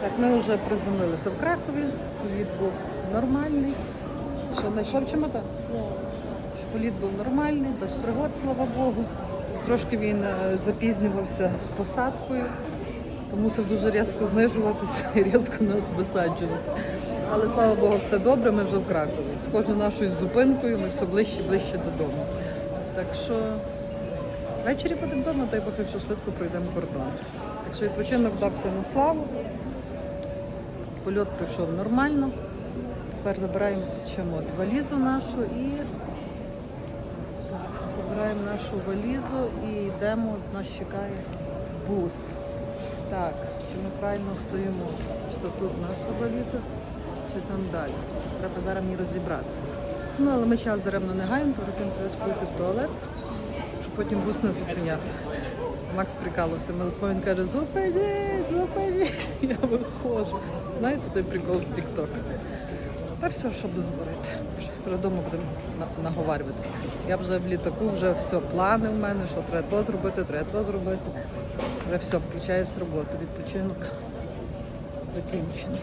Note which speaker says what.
Speaker 1: Так, ми вже приземлилися в Кракові. Політ був нормальний. Що знайшов чемодан? Політ був нормальний, без пригод, слава Богу. Трошки він е, запізнювався з посадкою, то мусив дуже різко знижуватися і різко нас висаджувати. Але слава Богу, все добре, ми вже в Кракові. З кожною нашою зупинкою ми все ближче і ближче додому. Так що ввечері будемо вдома, дай поки що швидко пройдемо кордон. Так що відпочинок вдався на славу. Польот пройшов нормально. Тепер забираємо чемод валізу нашу і забираємо нашу валізу і йдемо, нас чекає бус. Так, чи ми правильно стоїмо? Чи то тут наша валіза, чи там далі? Треба зараз мені розібратися. Ну, але ми час даремно не гаємо, тим треба в туалет, щоб потім бус не зупиняти. Макс прикалувався, він каже, зупиніть, зупиніть. Я виходжу. Знаєте той прикол з TikTok? Та все, що буду говорити. Про дому будемо на- наговарюватися. Я вже в літаку, вже все, плани в мене, що треба то зробити, треба то зробити. Вже все, включаюсь роботу. Відпочинок закінчений.